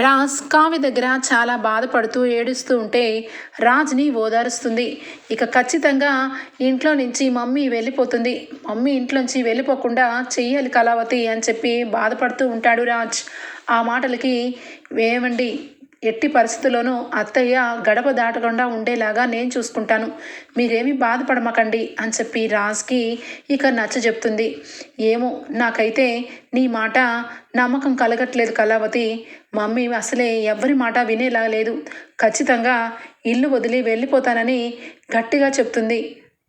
రాజ్ కావ్య దగ్గర చాలా బాధపడుతూ ఏడుస్తూ ఉంటే రాజ్ని ఓదారుస్తుంది. ఇక ఖచ్చితంగా ఇంట్లో నుంచి మమ్మీ వెళ్ళిపోతుంది. మమ్మీ ఇంట్లోంచి వెళ్ళిపోకుండా చెయ్యాలి కళావతి అని చెప్పి బాధపడుతూ ఉంటాడు రాజ్. ఆ మాటలకి వేవండి ఎట్టి పరిస్థితుల్లోనూ అత్తయ్య గడప దాటకుండా ఉండేలాగా నేను చూసుకుంటాను. మీరేమీ బాధపడమకండి అని చెప్పి రాజ్కి ఇక నచ్చ చెప్తుంది. ఏమో నాకైతే నీ మాట నమ్మకం కలగట్లేదు కళావతి. మమ్మీ అసలే ఎవ్వరి మాట వినేలా లేదు. ఖచ్చితంగా ఇల్లు వదిలి వెళ్ళిపోతానని గట్టిగా చెప్తుంది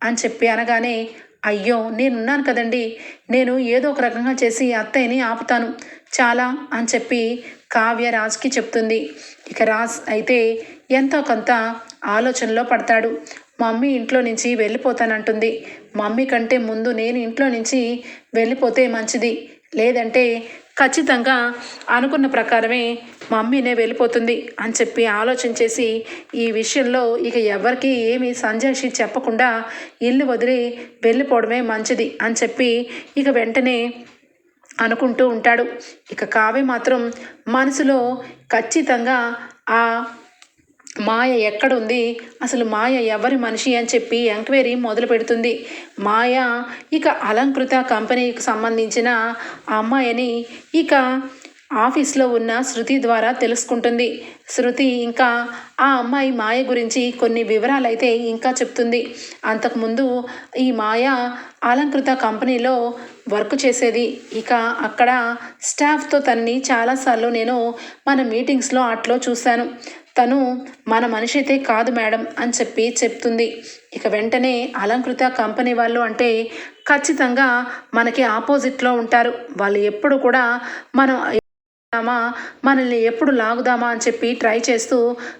అని చెప్పి అనగానే అయ్యో నేనున్నాను కదండి. నేను ఏదో ఒక రకంగా చేసి అత్తయ్యని ఆపుతాను. చాలా అని చెప్పి కావ్య రాజ్కి చెప్తుంది. ఇక రాజ్ అయితే ఎంతో కొంత ఆలోచనలో పడతాడు. మమ్మీ ఇంట్లో నుంచి వెళ్ళిపోతానంటుంది. మమ్మీ కంటే ముందు నేను ఇంట్లో నుంచి వెళ్ళిపోతే మంచిది. లేదంటే ఖచ్చితంగా అనుకున్న ప్రకారమే మమ్మీనే వెళ్ళిపోతుంది అని చెప్పి ఆలోచన చేసి ఈ విషయంలో ఇక ఎవరికి ఏమి సంజయ్షి చెప్పకుండా ఇల్లు వదిలి వెళ్ళిపోవడమే మంచిది అని చెప్పి ఇక వెంటనే అనుకుంటూ ఉంటాడు. ఇక కావ్య మాత్రం మనసులో ఖచ్చితంగా ఆ మాయ ఎక్కడుంది? అసలు మాయ ఎవరి మనిషి అని చెప్పి ఎంక్వైరీ మొదలు పెడుతుంది. మాయ ఇక అలంకృత కంపెనీకి సంబంధించిన ఆ అమ్మాయిని ఇక ఆఫీస్లో ఉన్న శృతి ద్వారా తెలుసుకుంటుంది. శృతి ఇంకా ఆ అమ్మాయి మాయ గురించి కొన్ని వివరాలు అయితే ఇంకా చెప్తుంది. అంతకుముందు ఈ మాయ అలంకృత కంపెనీలో వర్క్ చేసేది. ఇక అక్కడ స్టాఫ్తో తనని చాలాసార్లు నేను మన మీటింగ్స్లో అట్లో చూశాను. తను మన మనిషి అయితే కాదు మేడం అని చెప్పి చెప్తుంది. ఇక వెంటనే అలంకృత కంపెనీ వాళ్ళు అంటే ఖచ్చితంగా మనకి ఆపోజిట్లో ఉంటారు. వాళ్ళు ఎప్పుడు కూడా మనం మనల్ని ఎప్పుడు లాగుదామా అని చెప్పి ట్రై చేస్తూ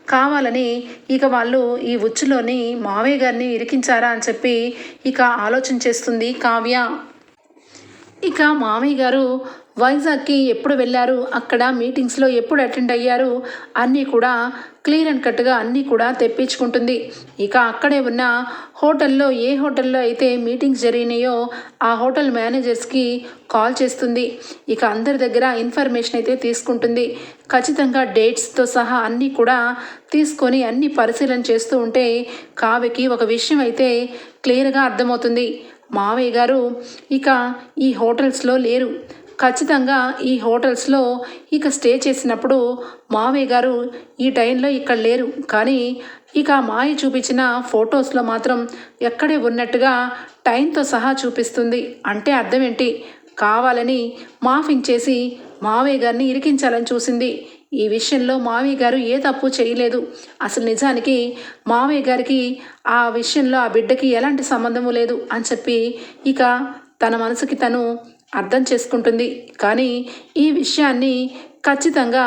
కావాలని ఇక వాళ్ళు ఈ ఉచ్చులోని మావయ్య గారిని ఇరికించారా అని చెప్పి ఇక ఆలోచన చేస్తుంది కావ్య. ఇక మామయ్య గారు వైజాగ్కి ఎప్పుడు వెళ్ళారు? అక్కడ మీటింగ్స్లో ఎప్పుడు అటెండ్ అయ్యారు? అన్నీ కూడా క్లియర్ అండ్ కట్గా అన్నీ కూడా తెప్పించుకుంటుంది. ఇక అక్కడే ఉన్న హోటల్లో ఏ హోటల్లో అయితే మీటింగ్స్ జరిగినాయో ఆ హోటల్ మేనేజర్స్కి కాల్ చేస్తుంది. ఇక అందరి దగ్గర ఇన్ఫర్మేషన్ అయితే తీసుకుంటుంది. ఖచ్చితంగా డేట్స్తో సహా అన్నీ కూడా తీసుకొని అన్ని పరిశీలన చేస్తూ ఉంటే కావ్యకి ఒక విషయం అయితే క్లియర్గా అర్థమవుతుంది. మావయ్య గారు ఇక ఈ హోటల్స్లో లేరు. ఖచ్చితంగా ఈ హోటల్స్లో ఇక స్టే చేసినప్పుడు మావయ్య గారు ఈ టైంలో ఇక్కడ లేరు. కానీ ఇక మాయ చూపించిన ఫొటోస్లో మాత్రం ఎక్కడే ఉన్నట్టుగా టైంతో సహా చూపిస్తుంది. అంటే అర్థం ఏంటి? కావాలని మాఫింగ్ చేసి మావయ్య గారిని ఇరికించాలని చూసింది. ఈ విషయంలో మావయ్య గారు ఏ తప్పు చేయలేదు. అసలు నిజానికి మావయ్య గారికి ఆ విషయంలో ఆ బిడ్డకి ఎలాంటి సంబంధము లేదు అని చెప్పి ఇక తన మనసుకి తను అర్థం చేసుకుంటుంది. కానీ ఈ విషయాన్ని ఖచ్చితంగా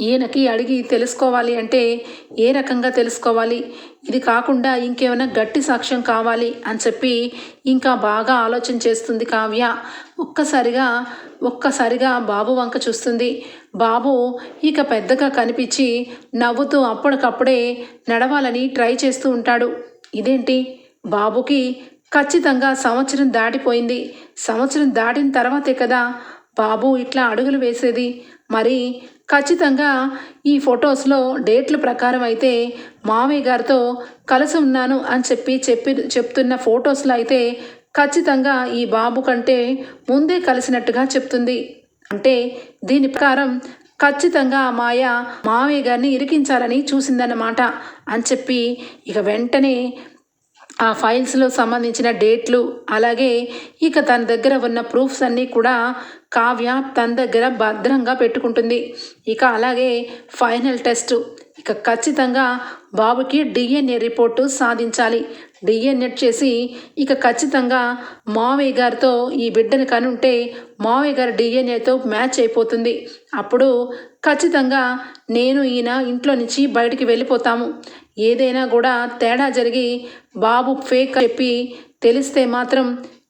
ఈయనకి అడిగి తెలుసుకోవాలి అంటే ఏ రకంగా తెలుసుకోవాలి? ఇది కాకుండా ఇంకేమైనా గట్టి సాక్ష్యం కావాలి అని చెప్పి ఇంకా బాగా ఆలోచన చేస్తుంది కావ్య. ఒక్కసారిగా ఒక్కసారిగా బాబు వంక చూస్తుంది. బాబు ఇక పెద్దగా కనిపించి నవ్వుతూ అప్పటికప్పుడే నడవాలని ట్రై చేస్తూ ఉంటాడు. ఇదేంటి? బాబుకి ఖచ్చితంగా సంవత్సరం దాటిపోయింది. సంవత్సరం దాటిన తర్వాతే కదా బాబు ఇట్లా అడుగులు వేసేది. మరి ఖచ్చితంగా ఈ ఫొటోస్లో డేట్ల ప్రకారం అయితే మామయ్య గారితో కలిసి ఉన్నాను అని చెప్పి చెప్పి చెప్తున్న ఫొటోస్లో అయితే ఖచ్చితంగా ఈ బాబు కంటే ముందే కలిసినట్టుగా చెప్తుంది. అంటే దీని ప్రకారం ఖచ్చితంగా మాయ మామయ్య గారిని ఇరికించాలని చూసిందన్నమాట అని చెప్పి ఇక వెంటనే ఆ ఫైల్స్లో సంబంధించిన డేట్లు అలాగే ఇక తన దగ్గర ఉన్న ప్రూఫ్స్ అన్నీ కూడా కావ్య తన దగ్గర భద్రంగా పెట్టుకుంటుంది. ఇక అలాగే ఫైనల్ టెస్ట్ ఇక ఖచ్చితంగా బాబుకి డిఎన్ఏ రిపోర్టు సాధించాలి. డిఎన్ఏ చేసి ఇక ఖచ్చితంగా మావయ్య గారితో ఈ బిడ్డను కనుంటే మావయ్య గారి డిఎన్ఏతో మ్యాచ్ అయిపోతుంది. అప్పుడు ఖచ్చితంగా నేను ఈయన ఇంట్లో నుంచి బయటికి వెళ్ళిపోతాము. ఏదైనా కూడా తేడా జరిగి బాబు ఫేక్ చెప్పి తెలిస్తే మాత్రం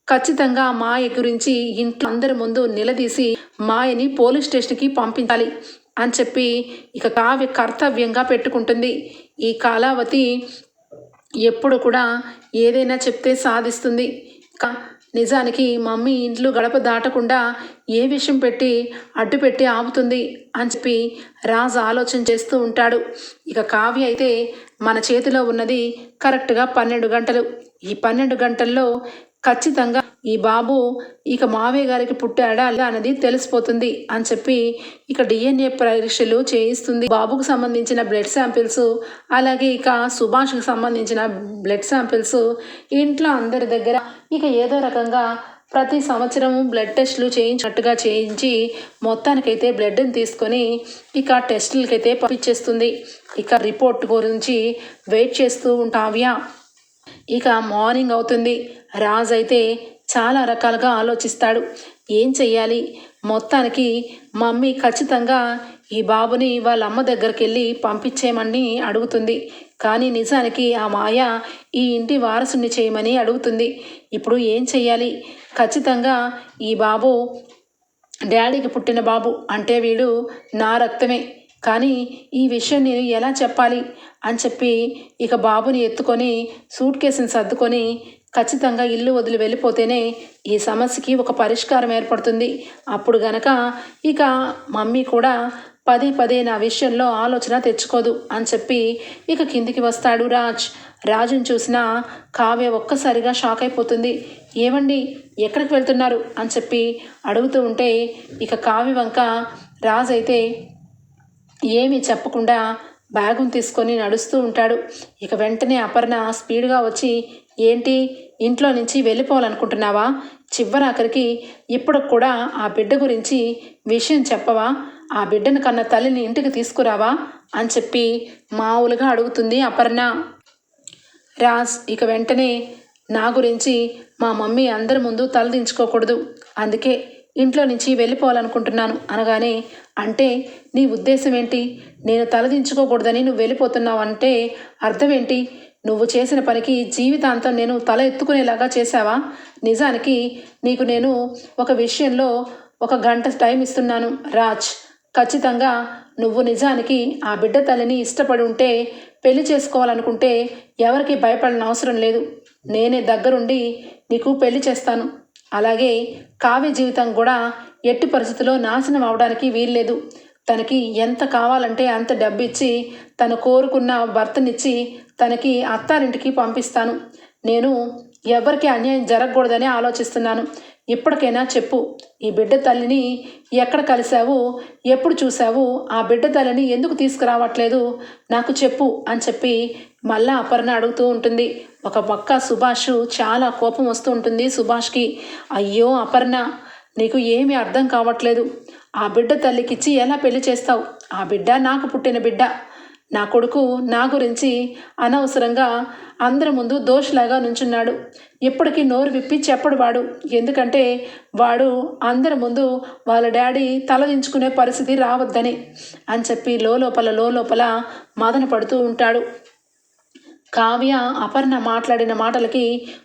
ఖచ్చితంగా మాయ గురించి ఇంట్లో అందరి ముందు నిలదీసి మాయని పోలీస్ స్టేషన్కి పంపించాలి అని చెప్పి ఇక కావ్య కర్తవ్యంగా పెట్టుకుంటుంది. ఈ కాలావతి ఎప్పుడు కూడా ఏదైనా చెప్తే సాధిస్తుంది. నిజానికి మమ్మీ ఇంట్లో గడప దాటకుండా ఏ విషయం పెట్టి అడ్డు పెట్టి ఆపుతుంది అని చెప్పి రాజు ఆలోచన చేస్తూ ఉంటాడు. ఇక కావ్య అయితే మన చేతిలో ఉన్నది కరెక్ట్గా పన్నెండు గంటలు. ఈ పన్నెండు గంటల్లో ఖచ్చితంగా ఈ బాబు ఇక మావయ్య గారికి పుట్టాడా అన్నది తెలిసిపోతుంది అని చెప్పి ఇక డిఎన్ఏ పరీక్షలు చేయిస్తుంది. బాబుకు సంబంధించిన బ్లడ్ శాంపిల్స్ అలాగే ఇక సుభాష్కి సంబంధించిన బ్లడ్ శాంపిల్స్ ఇంట్లో అందరి దగ్గర ఇక ఏదో రకంగా ప్రతి సంవత్సరం బ్లడ్ టెస్టులు చేయించినట్టుగా చేయించి మొత్తానికైతే బ్లడ్ని తీసుకొని ఇక టెస్టులకైతే పంపించేస్తుంది. ఇక రిపోర్ట్ గురించి వెయిట్ చేస్తూ ఉంటావ్యా ఇక మార్నింగ్ అవుతుంది. రాజ్ అయితే చాలా రకాలుగా ఆలోచిస్తాడు. ఏం చెయ్యాలి? మొత్తానికి మమ్మీ ఖచ్చితంగా ఈ బాబుని వాళ్ళ అమ్మ దగ్గరికి వెళ్ళి పంపించేయమని అడుగుతుంది. కానీ నిజానికి ఆ మాయ ఈ ఇంటి వారసుని చేయమని అడుగుతుంది. ఇప్పుడు ఏం చెయ్యాలి? ఖచ్చితంగా ఈ బాబు డాడీకి పుట్టిన బాబు అంటే వీడు నా రక్తమే. కానీ ఈ విషయం నేను ఎలా చెప్పాలి అని చెప్పి ఇక బాబుని ఎత్తుకొని సూట్ కేసుని సర్దుకొని ఖచ్చితంగా ఇల్లు వదిలి వెళ్ళిపోతేనే ఈ సమస్యకి ఒక పరిష్కారం ఏర్పడుతుంది. అప్పుడు గనక ఇక మమ్మీ కూడా పదే పదే నా విషయంలో ఆలోచన తెచ్చుకోదు అని చెప్పి ఇక కిందికి వస్తాడు రాజ్. రాజుని చూసిన కావ్య ఒక్కసారిగా షాక్ అయిపోతుంది. ఏమండి ఎక్కడికి వెళ్తున్నారు? అని చెప్పి అడుగుతూ ఉంటే ఇక కావ్య వంక రాజ్ అయితే ఏమీ చెప్పకుండా బ్యాగును తీసుకొని నడుస్తూ ఉంటాడు. ఇక వెంటనే అపర్ణ స్పీడ్గా వచ్చి ఏంటి? ఇంట్లో నుంచి వెళ్ళిపోవాలనుకుంటున్నావా? చివరాఖరికి ఇప్పుడు కూడా ఆ బిడ్డ గురించి విషయం చెప్పవా? ఆ బిడ్డను కన్న తల్లిని ఇంటికి తీసుకురావా? అని చెప్పి మామూలుగా అడుగుతుంది అపర్ణ. రాజ్ ఇక వెంటనే నా గురించి మా మమ్మీ అందరి ముందు తలదించుకోకూడదు అందుకే ఇంట్లో నుంచి వెళ్ళిపోవాలనుకుంటున్నాను అనగానే అంటే నీ ఉద్దేశం ఏంటి? నేను తలదించుకోకూడదని నువ్వు వెళ్ళిపోతున్నావు అంటే అర్థం ఏంటి నువ్వు చేసిన పనికి జీవితాంతం నేను తల ఎత్తుకునేలాగా చేశావా? నిజానికి నీకు నేను ఒక విషయంలో ఒక గంట టైం ఇస్తున్నాను రాజ్. ఖచ్చితంగా నువ్వు నిజానికి ఆ బిడ్డ తల్లిని ఇష్టపడి ఉంటే పెళ్ళి చేసుకోవాలనుకుంటే ఎవరికి భయపడిన అవసరం లేదు. నేనే దగ్గరుండి నీకు పెళ్ళి చేస్తాను. అలాగే కావ్య జీవితం కూడా ఎట్టి పరిస్థితుల్లో నాశనం అవడానికి వీల్లేదు. తనకి ఎంత కావాలంటే అంత డబ్బు ఇచ్చి తను కోరుకున్న భర్తనిచ్చి తనకి అత్తారింటికి పంపిస్తాను. నేను ఎవరికి అన్యాయం జరగకూడదని ఆలోచిస్తున్నాను. ఇప్పటికైనా చెప్పు ఈ బిడ్డ తల్లిని ఎక్కడ కలిశావు ఎప్పుడు చూశావు ఆ బిడ్డ తల్లిని ఎందుకు తీసుకురావట్లేదు నాకు చెప్పు అని చెప్పి మళ్ళా అపర్ణ అడుగుతూ ఉంటుంది. ఒక పక్క సుభాష్ చాలా కోపం వస్తూ ఉంటుంది సుభాష్కి. అయ్యో అపర్ణ నీకు ఏమీ అర్థం కావట్లేదు. ఆ బిడ్డ తల్లికిచ్చి ఎలా పెళ్ళి చేస్తావు? ఆ బిడ్డ నాకు పుట్టిన బిడ్డ. నా కొడుకు నా గురించి అనవసరంగా అందరి ముందు దోషలాగా నుంచున్నాడు. ఎప్పటికీ నోరు విప్పి చెప్పడు వాడు. ఎందుకంటే వాడు అందరి ముందు వాళ్ళ డాడీ తలదించుకునే పరిస్థితి రావద్దని అని చెప్పి లోపల లోపల మదన పడుతూ ఉంటాడు. కావ్య అపర్ణ మాట్లాడిన మాటలకి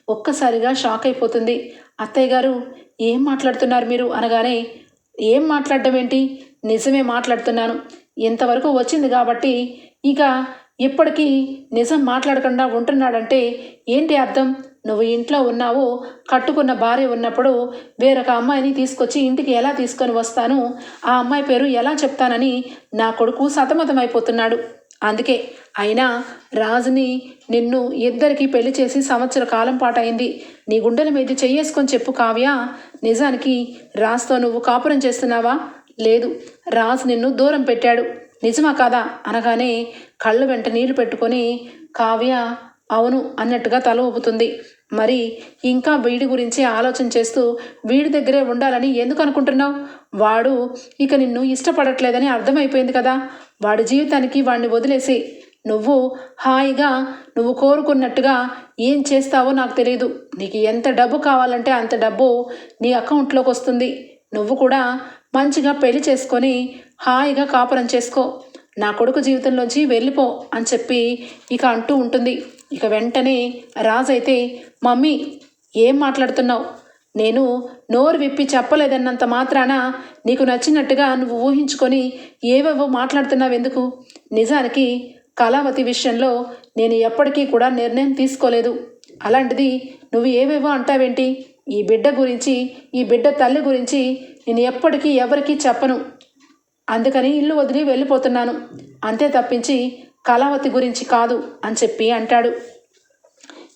ఒక్కసారిగా షాక్ అయిపోతుంది. అత్తయ్య గారు ఏం మాట్లాడుతున్నారు మీరు అనగానే ఏం మాట్లాడడం ఏంటి? నిజమే మాట్లాడుతున్నాను. ఇంతవరకు వచ్చింది కాబట్టి ఇక ఇప్పటికీ నిజం మాట్లాడకుండా ఉంటున్నాడంటే ఏంటి అర్థం? నువ్వు ఇంట్లో ఉన్నావు కట్టుకున్న భార్య ఉన్నప్పుడు వేరొక అమ్మాయిని తీసుకొచ్చి ఇంటికి ఎలా తీసుకొని వస్తాను? ఆ అమ్మాయి పేరు ఎలా చెప్తానని నా కొడుకు సతమతమైపోతున్నాడు. అందుకే అయినా రాజుని నిన్ను ఇద్దరికి పెళ్ళి చేసి సంవత్సర కాలం పాటైంది అయింది నీ గుండెల మీద చెయ్యేసుకొని చెప్పు కావ్య. నిజానికి రాజుతో నువ్వు కాపురం చేస్తున్నావా? లేదు. రాజు నిన్ను దూరం పెట్టాడు. నిజమా కాదా? అనగానే కళ్ళు వెంట నీళ్ళు పెట్టుకొని కావ్య అవును అన్నట్టుగా తల ఊపుతుంది. మరి ఇంకా వీడి గురించి ఆలోచన చేస్తూ వీడి దగ్గరే ఉండాలని ఎందుకు అనుకుంటున్నావు? వాడు ఇక నిన్ను ఇష్టపడట్లేదని అర్థమైపోయింది కదా. వాడి జీవితానికి వాడిని వదిలేసి. నువ్వు హాయిగా నువ్వు కోరుకున్నట్టుగా ఏం చేస్తావో నాకు తెలియదు నీకు ఎంత డబ్బు కావాలంటే అంత డబ్బు నీ అకౌంట్లోకి వస్తుంది. నువ్వు కూడా మంచిగా పెళ్ళి చేసుకొని హాయిగా కాపురం చేసుకో. నా కొడుకు జీవితంలోంచి వెళ్ళిపో అని చెప్పి ఇక అంటూ ఉంటుంది. ఇక వెంటనే రాజు అయితే మమ్మీ ఏం మాట్లాడుతున్నావు? నేను నోరు విప్పి చెప్పలేదన్నంత మాత్రాన నీకు నచ్చినట్టుగా నువ్వు ఊహించుకొని ఏవేవో మాట్లాడుతున్నావు ఎందుకు? నిజానికి కళావతి విషయంలో నేను ఎప్పటికీ కూడా నిర్ణయం తీసుకోలేదు. అలాంటిది నువ్వు ఏవేవో అంటావేంటి? ఈ బిడ్డ గురించి ఈ బిడ్డ తల్లి గురించి నేను ఎప్పటికీ ఎవరికీ చెప్పను. అందుకని ఇల్లు వదిలి వెళ్ళిపోతున్నాను. అంతే తప్పించి కళావతి గురించి కాదు అని చెప్పి అంటాడు.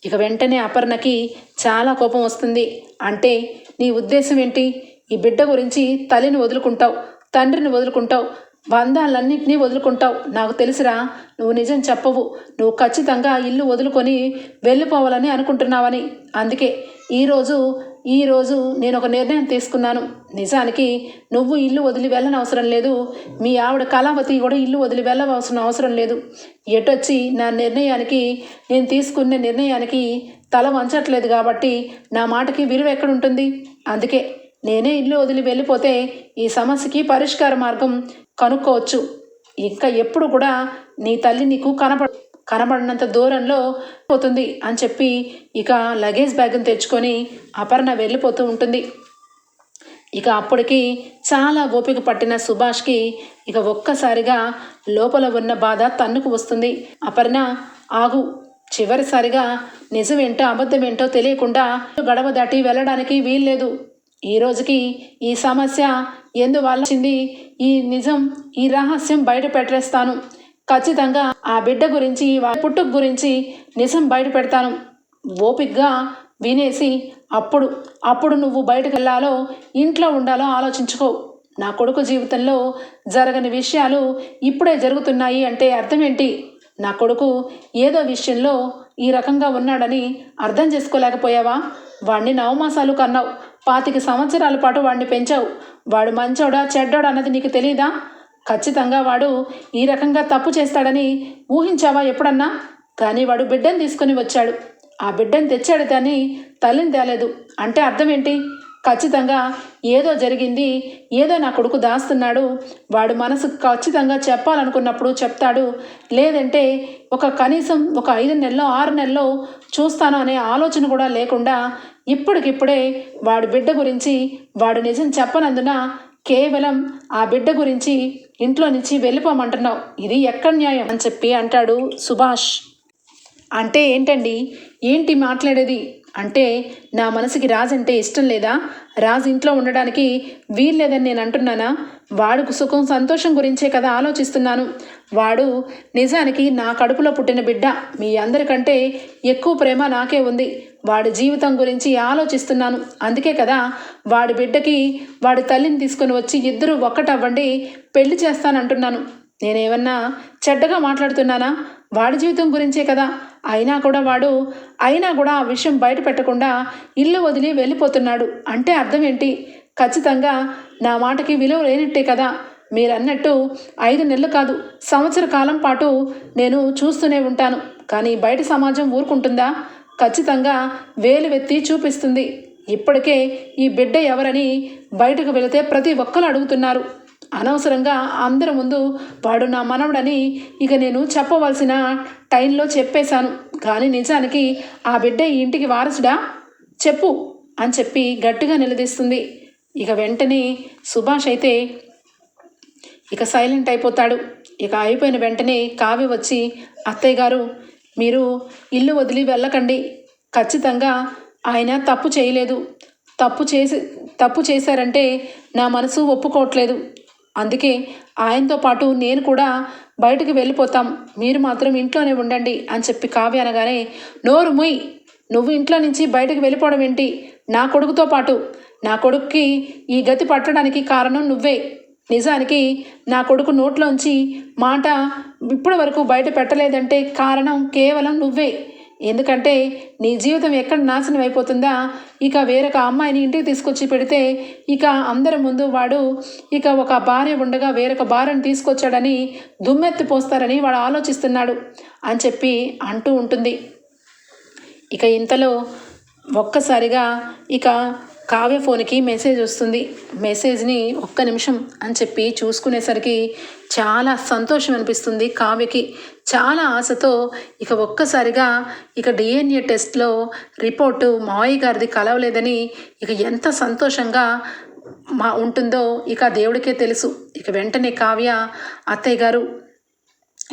ఇక వెంటనే అపర్ణకి చాలా కోపం వస్తుంది. అంటే నీ ఉద్దేశం ఏంటి? ఈ బిడ్డ గురించి తల్లిని వదులుకుంటావు తండ్రిని వదులుకుంటావు బంధాలన్నింటినీ వదులుకుంటావు. నాకు తెలుసురా నువ్వు నిజం చెప్పవు. నువ్వు ఖచ్చితంగా ఇల్లు వదులుకొని వెళ్ళిపోవాలని అనుకుంటున్నావని. అందుకే ఈరోజు ఈరోజు నేను ఒక నిర్ణయం తీసుకున్నాను. నిజానికి నువ్వు ఇల్లు వదిలి వెళ్ళని అవసరం లేదు. మీ ఆవిడ కళావతి కూడా ఇల్లు వదిలి వెళ్ళవలసిన అవసరం లేదు. ఎటొచ్చి నా నిర్ణయానికి నేను తీసుకున్న నిర్ణయానికి తల వంచట్లేదు కాబట్టి నా మాటకి విలువ ఎక్కడుంటుంది? అందుకే నేనే ఇల్లు వదిలి వెళ్ళిపోతే ఈ సమస్యకి పరిష్కార మార్గం కనుక్కోవచ్చు. ఇంకా ఎప్పుడు కూడా నీ తల్లి నీకు కనపడ కనబడినంత దూరంలో పోతుంది అని చెప్పి ఇక లగేజ్ బ్యాగ్ని తెచ్చుకొని అపర్ణ వెళ్ళిపోతూ ఉంటుంది. ఇక అప్పటికి చాలా ఓపిక పట్టిన సుభాష్కి ఇక ఒక్కసారిగా లోపల ఉన్న బాధ తన్నుకు వస్తుంది. అపర్ణ ఆగు చివరిసారిగా నిజమేంటో అబద్ధమేంటో తెలియకుండా గడవ దాటి వెళ్ళడానికి వీల్లేదు. ఈ రోజుకి ఈ సమస్య ఎందువల్ల వచ్చింది? ఈ నిజం ఈ రహస్యం బయట పెట్టేస్తాను. ఖచ్చితంగా ఆ బిడ్డ గురించి వా- పుట్టుక గురించి నిజం బయట పెడతాను. ఓపిగ్గా వినేసి అప్పుడు అప్పుడు నువ్వు బయటకు వెళ్ళాలో ఇంట్లో ఉండాలో ఆలోచించుకో. నా కొడుకు జీవితంలో జరగని విషయాలు ఇప్పుడే జరుగుతున్నాయి అంటే అర్థం ఏంటి నా కొడుకు ఏదో విషయంలో ఈ రకంగా ఉన్నాడని అర్థం చేసుకోలేకపోయావా? వాణ్ణి నవమాసాలు కన్నావు. పాతిక సంవత్సరాల పాటు వాడిని పెంచావు. వాడు మంచోడా చెడ్డోడా అన్నది నీకు తెలియదా ఖచ్చితంగా వాడు ఈ రకంగా తప్పు చేస్తాడని ఊహించావా ఎప్పుడన్నా? కానీ వాడు బిడ్డను తీసుకుని వచ్చాడు. ఆ బిడ్డను తెచ్చాడు కానీ తల్లిని తేలేదు. అంటే అర్థం ఏంటి? ఖచ్చితంగా ఏదో జరిగింది ఏదో నా కొడుకు దాస్తున్నాడు వాడు మనసు ఖచ్చితంగా చెప్పాలనుకున్నప్పుడు చెప్తాడు. లేదంటే ఒక కనీసం ఒక ఐదు నెలలో ఆరు నెలలో చూస్తాను అనే ఆలోచన కూడా లేకుండా ఇప్పటికిప్పుడే వాడి బిడ్డ గురించి వాడు నిజం చెప్పనందున కేవలం ఆ బిడ్డ గురించి ఇంట్లో నుంచి వెళ్ళిపోమంటున్నావు. ఇది ఎక్కడ న్యాయం? అని చెప్పి అంటాడు సుభాష్. అంటే ఏంటండి? ఏంటి మాట్లాడేది? అంటే నా మనసుకి రాజు అంటే ఇష్టం లేదా? రాజు ఇంట్లో ఉండడానికి వీల్లేదని నేను అంటున్నానా? వాడుకు సుఖం సంతోషం గురించే కదా ఆలోచిస్తున్నాను. వాడు నిజానికి నా కడుపులో పుట్టిన బిడ్డ. మీ అందరికంటే ఎక్కువ ప్రేమ నాకే ఉంది. వాడి జీవితం గురించి ఆలోచిస్తున్నాను. అందుకే కదా వాడి బిడ్డకి వాడి తల్లిని తీసుకొని వచ్చి ఇద్దరు ఒక్కటవ్వండి పెళ్ళి చేస్తానంటున్నాను. నేనేమన్నా చెడ్డగా మాట్లాడుతున్నానా? వాడి జీవితం గురించే కదా. అయినా కూడా వాడు అయినా కూడా ఆ విషయం బయట పెట్టకుండా ఇల్లు వదిలి వెళ్ళిపోతున్నాడు. అంటే అర్థం ఏంటి? ఖచ్చితంగా నా మాటకి విలువ లేనట్టే కదా. మీరు అన్నట్టు ఐదు నెలలు కాదు సంవత్సర కాలం పాటు నేను చూస్తూనే ఉంటాను. కానీ బయట సమాజం ఊరుకుంటుందా? ఖచ్చితంగా వేలువెత్తి చూపిస్తుంది. ఇప్పటికే ఈ బిడ్డ ఎవరని బయటకు వెళితే ప్రతి ఒక్కరు అడుగుతున్నారు. అనవసరంగా అందరి ముందు వాడు నా మనవడని ఇక నేను చెప్పవలసిన టైంలో చెప్పేశాను. కానీ నిజానికి ఆ బిడ్డ ఈ ఇంటికి వారసుడా? చెప్పు అని చెప్పి గట్టిగా నిలదీస్తుంది. ఇక వెంటనే సుభాష్ అయితే ఇక సైలెంట్ అయిపోతాడు. ఇక అయిపోయిన వెంటనే కావ్య వచ్చి అత్తయ్య గారు మీరు ఇల్లు వదిలి వెళ్ళకండి. ఖచ్చితంగా ఆయన తప్పు చేయలేదు. తప్పు చేసి తప్పు చేశారంటే నా మనసు ఒప్పుకోవట్లేదు. అందుకే ఆయనతో పాటు నేను కూడా బయటకు వెళ్ళిపోతాం. మీరు మాత్రం ఇంట్లోనే ఉండండి అని చెప్పి కావ్య అనగానే నోరు ముయ్. నువ్వు ఇంట్లో నుంచి బయటకు వెళ్ళిపోవడం ఏంటి? నా కొడుకుతో పాటు. నా కొడుక్కి ఈ గతి పట్టడానికి కారణం నువ్వే. నిజానికి నా కొడుకు నోట్లోంచి మాట ఇప్పటి వరకు బయట పెట్టలేదంటే కారణం కేవలం నువ్వే. ఎందుకంటే నీ జీవితం ఎక్కడ నాశనం అయిపోతుందా? ఇక వేరొక అమ్మాయిని ఇంటికి తీసుకొచ్చి పెడితే ఇక అందరి ముందు వాడు ఇక ఒక భార్య ఉండగా వేరొక భార్యను తీసుకొచ్చాడని దుమ్మెత్తి పోస్తారని వాడు ఆలోచిస్తున్నాడు అని చెప్పి అంటూ ఉంటుంది. ఇక ఇంతలో ఒక్కసారిగా ఇక కావ్య ఫోన్కి మెసేజ్ వస్తుంది. మెసేజ్ని ఒక్క నిమిషం అని చెప్పి చూసుకునేసరికి చాలా సంతోషం అనిపిస్తుంది కావ్యకి. చాలా ఆశతో ఇక ఒక్కసారిగా ఇక డిఎన్ఏ టెస్ట్లో రిపోర్టు మావయ్య గారిది కలవలేదని ఇక ఎంత సంతోషంగా మా ఉంటుందో ఇక దేవుడికే తెలుసు. ఇక వెంటనే కావ్య అత్తయ్య గారు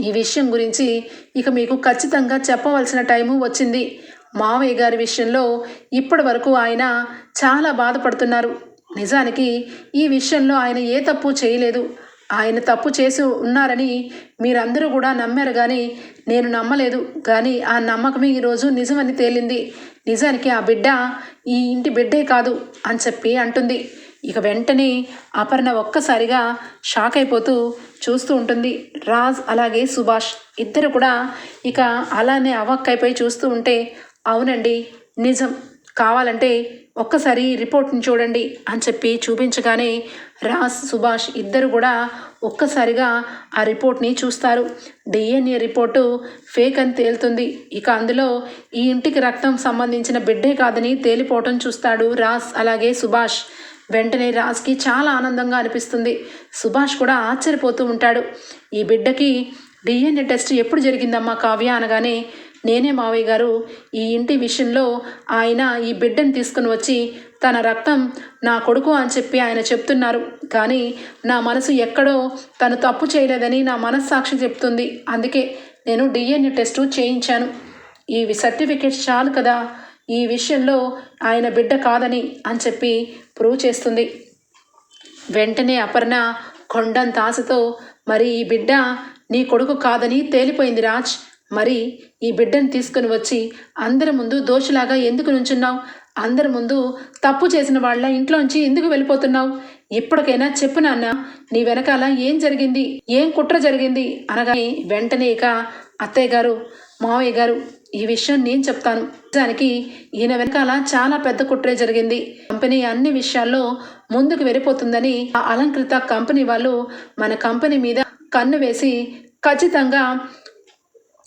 ఈ విషయం గురించి ఇక మీకు ఖచ్చితంగా చెప్పవలసిన టైము వచ్చింది. మావయ్య గారి విషయంలో ఇప్పటి వరకు ఆయన చాలా బాధపడుతున్నారు. నిజానికి ఈ విషయంలో ఆయన ఏ తప్పు చేయలేదు. ఆయన తప్పు చేసి ఉన్నారని మీరందరూ కూడా నమ్మారు కానీ నేను నమ్మలేదు. కానీ ఆ నమ్మకం ఈరోజు నిజమని తేలింది. నిజానికి ఆ బిడ్డ ఈ ఇంటి బిడ్డే కాదు అని చెప్పి అంటుంది. ఇక వెంటనే అపర్ణ ఒక్కసారిగా షాక్ అయిపోతూ చూస్తూ ఉంటుంది. రాజ్ అలాగే సుభాష్ ఇద్దరు కూడా ఇక అలానే అవక్కైపోయి చూస్తూ ఉంటే అవునండి నిజం. కావాలంటే ఒక్కసారి రిపోర్ట్ని చూడండి అని చెప్పి చూపించగానే రాజ్ సుభాష్ ఇద్దరు కూడా ఒక్కసారిగా ఆ రిపోర్ట్ని చూస్తారు. డిఎన్ఏ రిపోర్టు ఫేక్ అని తేలుతుంది. ఇక అందులో ఈ ఇంటికి రక్తం సంబంధించిన బిడ్డే కాదని తేలిపోవటం చూస్తాడు రాజ్ అలాగే సుభాష్. వెంటనే రాజ్కి చాలా ఆనందంగా అనిపిస్తుంది. సుభాష్ కూడా ఆశ్చర్యపోతూ ఉంటాడు. ఈ బిడ్డకి డిఎన్ఏ టెస్ట్ ఎప్పుడు జరిగిందమ్మా కావ్య అనగానే నేనే మావయ్య గారు ఈ ఇంటి విషయంలో ఆయన ఈ బిడ్డను తీసుకుని వచ్చి తన రక్తం నా కొడుకు అని చెప్పి ఆయన చెప్తున్నారు. కానీ నా మనసు ఎక్కడో తను తప్పు చేయలేదని నా మనస్సాక్షి చెప్తుంది. అందుకే నేను డిఎన్ఏ టెస్టు చేయించాను. ఈ సర్టిఫికేట్ చాలు కదా ఈ విషయంలో ఆయన బిడ్డ కాదని అని చెప్పి ప్రూవ్ చేస్తుంది. వెంటనే అపర్ణ కొండంత ఆశతో మరి ఈ బిడ్డ నీ కొడుకు కాదని తేలిపోయింది రాజ్. మరి ఈ బిడ్డను తీసుకుని వచ్చి అందరి ముందు దోషులాగా ఎందుకు నుంచున్నావు? అందరి ముందు తప్పు చేసిన వాళ్ళ ఇంట్లోంచి ఎందుకు వెళ్ళిపోతున్నావు? ఇప్పటికైనా చెప్పు నాన్న నీ వెనకాల ఏం జరిగింది? ఏం కుట్ర జరిగింది? అనగానే వెంటనే ఇక అత్తయ్య గారు మావయ్య గారు ఈ విషయం నేను చెప్తాను. నిజానికి ఈయన వెనకాల చాలా పెద్ద కుట్రే జరిగింది. కంపెనీ అన్ని విషయాల్లో ముందుకు వెళ్ళిపోతుందని ఆ అలంకృత కంపెనీ వాళ్ళు మన కంపెనీ మీద కన్ను వేసి ఖచ్చితంగా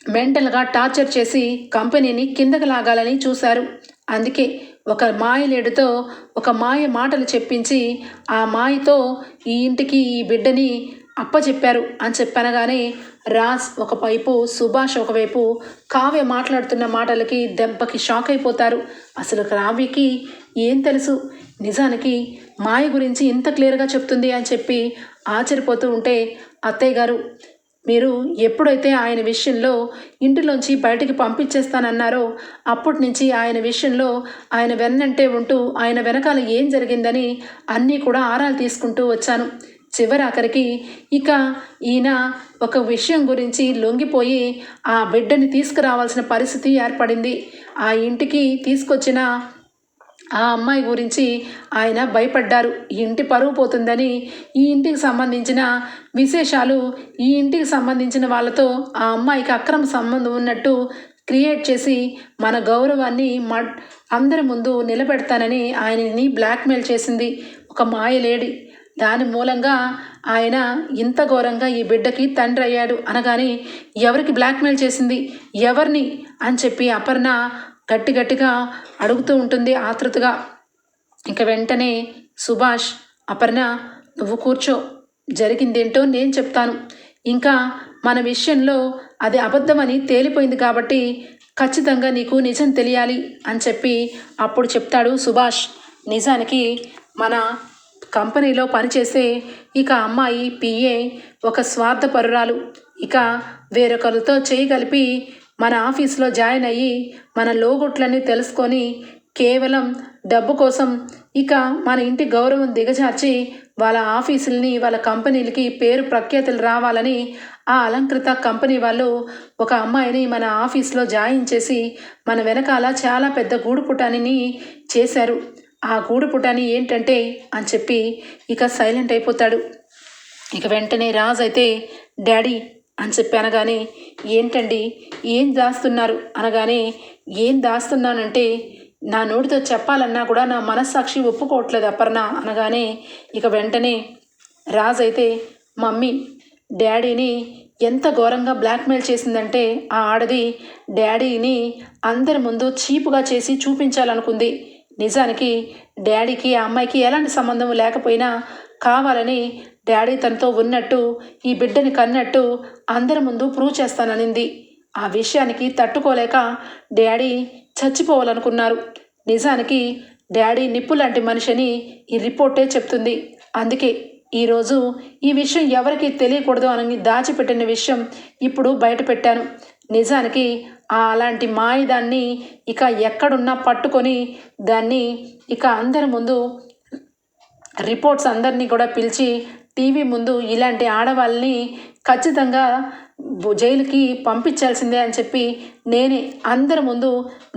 మెంటల్గా టార్చర్ చేసి కంపెనీని కిందకి లాగాలని చూశారు. అందుకే ఒక మాయలేడుతో ఒక మాయ మాటలు చెప్పించి ఆ మాయతో ఈ ఇంటికి ఈ బిడ్డని అప్పచెప్పారు అని చెప్పనగానే రాజ్ ఒకవైపు సుభాష్ ఒకవైపు కావ్య మాట్లాడుతున్న మాటలకి దెబ్బకి షాక్ అయిపోతారు. అసలు కావ్యకి ఏం తెలుసు? నిజానికి మాయ గురించి ఇంత క్లియర్గా చెప్తుంది అని చెప్పి ఆశ్చర్యపోతూ ఉంటే అత్తయ్య గారు మీరు ఎప్పుడైతే ఆయన విషయంలో ఇంటిలోంచి బయటికి పంపించేస్తానన్నారో అప్పటి నుంచి ఆయన విషయంలో ఆయన వెన్నంటే ఉంటూ ఆయన వెనకాల ఏం జరిగిందని అన్నీ కూడా ఆరాలు తీసుకుంటూ వచ్చాను. చివరాఖరికి ఇక ఈయన ఒక విషయం గురించి లొంగిపోయి ఆ బిడ్డని తీసుకురావాల్సిన పరిస్థితి ఏర్పడింది. ఆ ఇంటికి తీసుకొచ్చిన ఆ అమ్మాయి గురించి ఆయన భయపడ్డారు. ఇంటి పరువు పోతుందని ఈ ఇంటికి సంబంధించిన విశేషాలు ఈ ఇంటికి సంబంధించిన వాళ్ళతో ఆ అమ్మాయికి అక్రమ సంబంధం ఉన్నట్టు క్రియేట్ చేసి మన గౌరవాన్ని మ అందరి ముందు నిలబెడతానని ఆయనని బ్లాక్మెయిల్ చేసింది ఒక మాయలేడి దాని మూలంగా ఆయన ఇంత ఘోరంగా ఈ బిడ్డకి తండ్రి అయ్యాడు అనగానే ఎవరికి బ్లాక్మెయిల్ చేసింది? ఎవరిని? అని చెప్పి అపర్ణ గట్టి గట్టిగా అడుగుతూ ఉంటుంది ఆతృతగా ఇక వెంటనే సుభాష్ అపర్ణ నువ్వు కూర్చో జరిగిందేంటో నేను చెప్తాను. ఇంకా మన విషయంలో అది అబద్ధమని తేలిపోయింది కాబట్టి ఖచ్చితంగా నీకు నిజం తెలియాలి అని చెప్పి అప్పుడు చెప్తాడు సుభాష్. నిజానికి మన కంపెనీలో పనిచేసే ఇక అమ్మాయి పిఏ ఒక స్వార్థపరురాలు. ఇక వేరొకరితో చేయగలిపి మన ఆఫీస్లో జాయిన్ అయ్యి మన లోగుట్లన్నీ తెలుసుకొని కేవలం డబ్బు కోసం ఇక మన ఇంటి గౌరవం దిగజార్చి వాళ్ళ ఆఫీసుల్ని వాళ్ళ కంపెనీలకి పేరు ప్రఖ్యాతులు రావాలని ఆ అలంకృత కంపెనీ వాళ్ళు ఒక అమ్మాయిని మన ఆఫీస్లో జాయిన్ చేసి మన వెనకాల చాలా పెద్ద గూడు పుటానిని చేశారు. ఆ గూడు పుటాని ఏంటంటే అని చెప్పి ఇక సైలెంట్ అయిపోతాడు. ఇక వెంటనే రాజ్ అయితే డాడీ అని చెప్పి అనగానే ఏంటండి? ఏం దాస్తున్నారు? అనగానే ఏం దాస్తున్నానంటే నా నోటితో చెప్పాలన్నా కూడా నా మనస్సాక్షి ఒప్పుకోవట్లేదు అపర్ణ. అనగానే ఇక వెంటనే రాజ్ అయితే మమ్మీ డాడీని ఎంత ఘోరంగా బ్లాక్మెయిల్ చేసిందంటే ఆ ఆడది డాడీని అందరి ముందు చీపుగా చేసి చూపించాలనుకుంది. నిజానికి డాడీకి ఆ అమ్మాయికి ఎలాంటి సంబంధం లేకపోయినా కావాలని డాడీ తనతో ఉన్నట్టు ఈ బిడ్డని కన్నట్టు అందరి ముందు ప్రూవ్ చేస్తాననింది. ఆ విషయానికి తట్టుకోలేక డాడీ చచ్చిపోవాలనుకున్నారు. నిజానికి డాడీ నిప్పు లాంటి మనిషిని ఈ రిపోర్టే చెప్తుంది. అందుకే ఈరోజు ఈ విషయం ఎవరికి తెలియకూడదు అని దాచిపెట్టిన విషయం ఇప్పుడు బయటపెట్టాను. నిజానికి ఆ అలాంటి మాయదాన్ని ఇక ఎక్కడున్నా పట్టుకొని దాన్ని ఇక అందరి ముందు రిపోర్ట్స్ అందరినీ కూడా పిలిచి టీవీ ముందు ఇలాంటి ఆడవాళ్ళని ఖచ్చితంగా జైలుకి పంపించాల్సిందే అని చెప్పి నేనే అందరి ముందు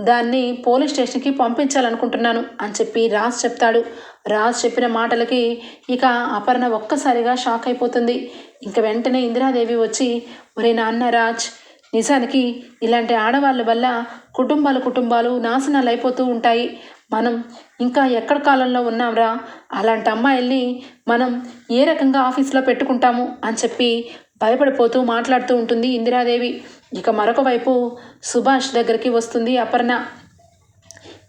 దాన్ని పోలీస్ స్టేషన్కి పంపించాలనుకుంటున్నాను అని చెప్పి రాజ్ చెప్తాడు. రాజ్ చెప్పిన మాటలకి ఇక అపర్ణ ఒక్కసారిగా షాక్ అయిపోతుంది. ఇంక వెంటనే ఇందిరాదేవి వచ్చి ఒరే నాన్న రాజ్ నిజానికి ఇలాంటి ఆడవాళ్ళ వల్ల కుటుంబాలు కుటుంబాలు నాశనాలు అయిపోతూ ఉంటాయి. మనం ఇంకా ఎక్కడ కాలంలో ఉన్నాంరా? అలాంటి అమ్మాయిల్ని మనం ఏ రకంగా ఆఫీస్లో పెట్టుకుంటాము అని చెప్పి భయపడిపోతూ మాట్లాడుతూ ఉంటుంది ఇందిరాదేవి. ఇక మరొక వైపు సుభాష్ దగ్గరికి వస్తుంది అపర్ణ.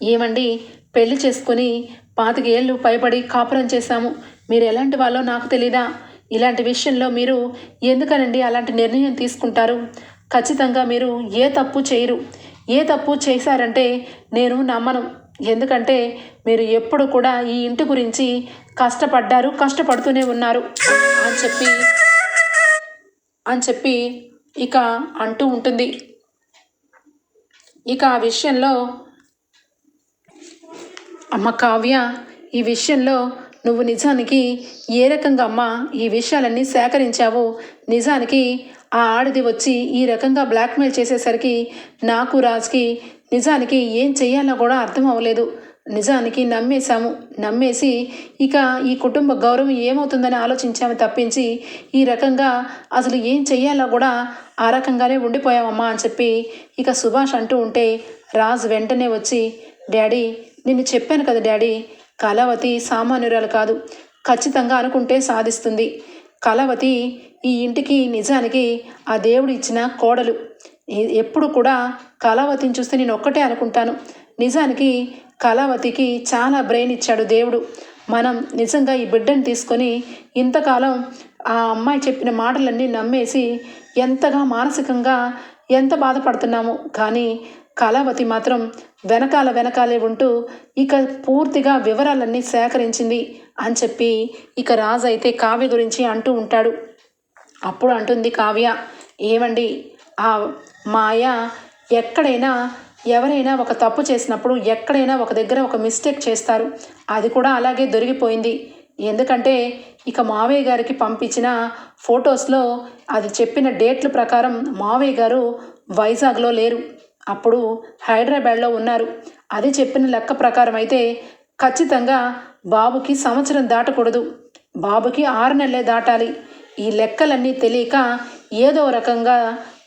ఏమండి? పెళ్ళి చేసుకొని పాతికేళ్ళు భయపడి కాపురం చేశాము. మీరు ఎలాంటి వాళ్ళో నాకు తెలీదా? ఇలాంటి విషయంలో మీరు ఎందుకనండి అలాంటి నిర్ణయం తీసుకుంటారు? ఖచ్చితంగా మీరు ఏ తప్పు చేయరు. ఏ తప్పు చేశారంటే నేను నమ్మను. ఎందుకంటే మీరు ఎప్పుడు కూడా ఈ ఇంటి గురించి కష్టపడ్డారు కష్టపడుతూనే ఉన్నారు అని చెప్పి అని చెప్పి ఇక అంటూ ఉంటుంది. ఇక ఆ విషయంలో అమ్మ కావ్య ఈ విషయంలో నువ్వు నిజానికి ఏ రకంగా అమ్మ ఈ విషయాలన్నీ సేకరించావో నిజానికి ఆ ఆడది వచ్చి ఈ రకంగా బ్లాక్మెయిల్ చేసేసరికి నాకు రాజ్కి నిజానికి ఏం చెయ్యాలో కూడా అర్థం అవ్వలేదు. నిజానికి నమ్మేశాము. నమ్మేసి ఇక ఈ కుటుంబ గౌరవం ఏమవుతుందని ఆలోచించాము తప్పించి ఈ రకంగా అసలు ఏం చెయ్యాలో కూడా ఆ రకంగానే ఉండిపోయామమ్మా అని చెప్పి ఇక సుభాష్ అంటూ ఉంటే రాజ్ వెంటనే వచ్చి డాడీ నిన్ను చెప్పాను కదా డాడీ కళావతి సామాన్యురాలు కాదు. ఖచ్చితంగా అనుకుంటే సాధిస్తుంది. కళావతి ఈ ఇంటికి నిజానికి ఆ దేవుడు ఇచ్చిన కోడలు. ఎప్పుడు కూడా కళావతిని చూస్తే నేను ఒక్కటే అనుకుంటాను. నిజానికి కళావతికి చాలా బ్రెయిన్ ఇచ్చాడు దేవుడు. మనం నిజంగా ఈ బిడ్డను తీసుకొని ఇంతకాలం ఆ అమ్మాయి చెప్పిన మాటలన్నీ నమ్మేసి ఎంతగా మానసికంగా ఎంత బాధపడుతున్నాము. కానీ కళావతి మాత్రం వెనకాల వెనకాలే ఉంటూ ఇక పూర్తిగా వివరాలన్నీ సేకరించింది అని చెప్పి ఇక రాజు అయితే కావ్య గురించి అంటూ ఉంటాడు. అప్పుడు అంటుంది కావ్య ఏమండి ఆ మాయ ఎక్కడైనా ఎవరైనా ఒక తప్పు చేసినప్పుడు ఎక్కడైనా ఒక దగ్గర ఒక మిస్టేక్ చేస్తారు. అది కూడా అలాగే దొరికిపోయింది. ఎందుకంటే ఇక మావయ్య గారికి పంపించిన ఫొటోస్లో అది చెప్పిన డేట్ల ప్రకారం మావయ్య గారు వైజాగ్లో లేరు. అప్పుడు హైదరాబాద్లో ఉన్నారు. అది చెప్పిన లెక్క ప్రకారం అయితే ఖచ్చితంగా బాబుకి సంవత్సరం దాటకూడదు. బాబుకి ఆరు నెలలే దాటాలి. ఈ లెక్కలన్నీ తెలియక ఏదో రకంగా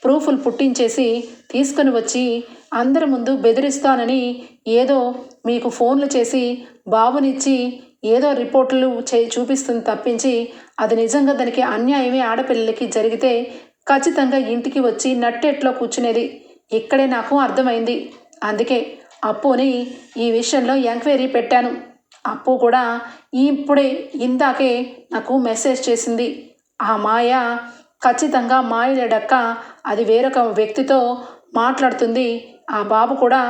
ప్రూఫ్లు పుట్టించేసి తీసుకుని వచ్చి అందరి ముందు బెదిరిస్తానని ఏదో మీకు ఫోన్లు చేసి బాబునిచ్చి ఏదో రిపోర్టులు చే చూపిస్తుంది తప్పించి అది నిజంగా దానికి అన్యాయమే ఆడపిల్లలకి జరిగితే ఖచ్చితంగా ఇంటికి వచ్చి నట్టెట్లో కూర్చునేది. ఇక్కడే నాకు అర్థమైంది. అందుకే అప్పుని ఈ విషయంలో ఎంక్వైరీ పెట్టాను. అప్పు కూడా ఇప్పుడే ఇందాకే నాకు మెసేజ్ చేసింది. ఆ మాయ ఖచ్చితంగా మాయలేడక్క అది వేరొక వ్యక్తితో మాట్లాడుతుంది. ఆ బాబు కూడా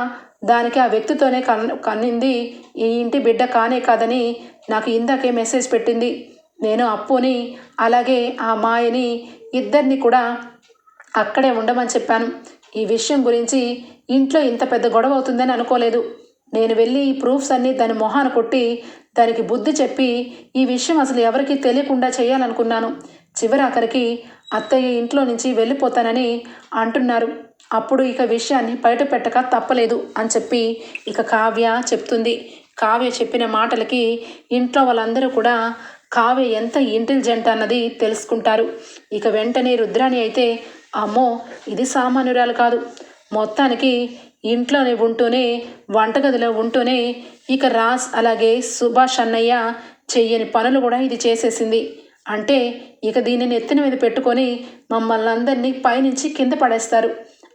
దానికి ఆ వ్యక్తితోనే కన్ కన్నింది. ఈ ఇంటి బిడ్డ కానే కాదని నాకు ఇందాకే మెసేజ్ పెట్టింది. నేను అప్పుని అలాగే ఆ మాయని ఇద్దరిని కూడా అక్కడే ఉండమని చెప్పాను. ఈ విషయం గురించి ఇంట్లో ఇంత పెద్ద గొడవ అవుతుందని అనుకోలేదు. నేను వెళ్ళి ఈ ప్రూఫ్స్ అన్నీ దాని మొహాన కొట్టి దానికి బుద్ధి చెప్పి ఈ విషయం అసలు ఎవరికీ తెలియకుండా చేయాలనుకున్నాను. చివరాఖరికి అత్తయ్య ఇంట్లో నుంచి వెళ్ళిపోతానని అంటున్నారు. అప్పుడు ఇక విషయాన్ని బయట పెట్టక తప్పలేదు అని చెప్పి ఇక కావ్య చెప్తుంది. కావ్య చెప్పిన మాటలకి ఇంట్లో వాళ్ళందరూ కూడా కావ్య ఎంత ఇంటెలిజెంట్ అన్నది తెలుసుకుంటారు. ఇక వెంటనే రుద్రాణి అయితే అమ్మో ఇది సామాన్యురాలు కాదు. మొత్తానికి ఇంట్లోనే ఉంటూనే వంటగదిలో ఉంటూనే ఇక రాస్ అలాగే సుభాష్ అన్నయ్య చెయ్యని పనులు కూడా ఇది చేసేసింది. అంటే ఇక దీనిని ఎత్తిన మీద పెట్టుకొని మమ్మల్ని అందరినీ పైనుంచి కింద పడేస్తారు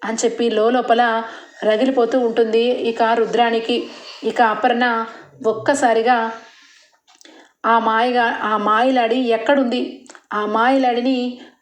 అని చెప్పి లోపల రగిలిపోతూ ఉంటుంది ఇక రుద్రానికి. ఇక అపర్ణ ఒక్కసారిగా ఆ మాయగా ఆ మాయలాడి ఎక్కడుంది? ఆ మాయలాడిని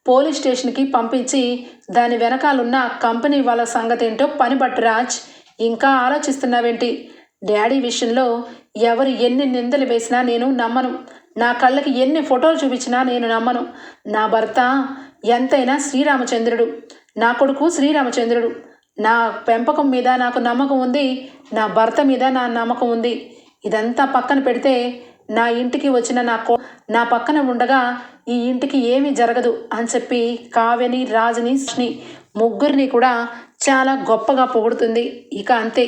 పోలీస్ స్టేషన్కి పంపించి దాని వెనకాలన్న కంపెనీ వాళ్ళ సంగతి ఏంటో పనిపట్టు రాజ్. ఇంకా ఆలోచిస్తున్నావేంటి? డాడీ విషయంలో ఎవరు ఎన్ని నిందలు వేసినా నేను నమ్మను. నా కళ్ళకి ఎన్ని ఫోటోలు చూపించినా నేను నమ్మను. నా భర్త ఎంతైనా శ్రీరామచంద్రుడు. నా కొడుకు శ్రీరామచంద్రుడు. నా పెంపకం మీద నాకు నమ్మకం ఉంది. నా భర్త మీద నా నమ్మకం ఉంది. ఇదంతా పక్కన పెడితే నా ఇంటికి వచ్చిన నా కో నా పక్కన ఉండగా ఈ ఇంటికి ఏమీ జరగదు అని చెప్పి కావ్యని రాజుని శ్ని ముగ్గురిని కూడా చాలా గొప్పగా పొగుడుతుంది. ఇక అంతే.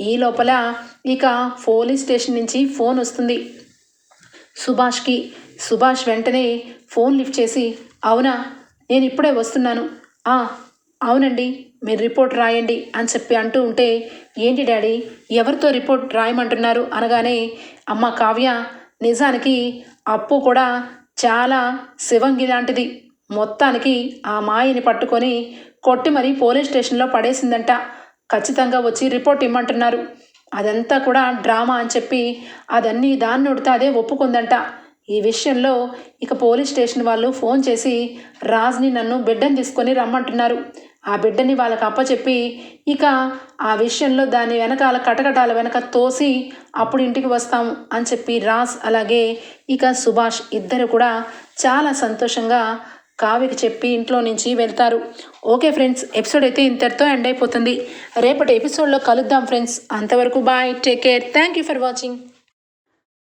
ఈ లోపల ఇక పోలీస్ స్టేషన్ నుంచి ఫోన్ వస్తుంది. సుభాష్కి. సుభాష్ వెంటనే ఫోన్ లిఫ్ట్ చేసి అవునా నేను ఇప్పుడే వస్తున్నాను. "ఆ, అవునండి మీరు రిపోర్ట్ రాయండి అని చెప్పి అంటూ ఉంటే ఏంటి డాడీ ఎవరితో రిపోర్ట్ రాయమంటున్నారు అనగానే అమ్మ కావ్య నిజానికి అప్పు కూడా చాలా శివంగి లాంటిది. మొత్తానికి ఆ మాయని పట్టుకొని కొట్టి మరీ పోలీస్ స్టేషన్లో పడేసిందంట. ఖచ్చితంగా వచ్చి రిపోర్ట్ ఇమ్మంటున్నారు. అదంతా కూడా డ్రామా అని చెప్పి అదన్నీ దాన్ని ఉడితే అదే ఒప్పుకుందంట. ఈ విషయంలో ఇక పోలీస్ స్టేషన్ వాళ్ళు ఫోన్ చేసి రాజ్ని నన్ను బిడ్డను తీసుకొని రమ్మంటున్నారు. ఆ బిడ్డని వాళ్ళకి అప్పచెప్పి ఇక ఆ విషయంలో దాని వెనకాల కటకటాల వెనక తోసి అప్పుడు ఇంటికి వస్తాము అని చెప్పి రాజ్ అలాగే ఇక సుభాష్ ఇద్దరు కూడా చాలా సంతోషంగా కావ్యకి చెప్పి ఇంట్లో నుంచి వెళ్తారు. ఓకే ఫ్రెండ్స్ ఎపిసోడ్ అయితే ఇంతటితో ఎండ్ అయిపోతుంది. రేపటి ఎపిసోడ్లో కలుద్దాం ఫ్రెండ్స్. అంతవరకు bye take care. Thank you for watching.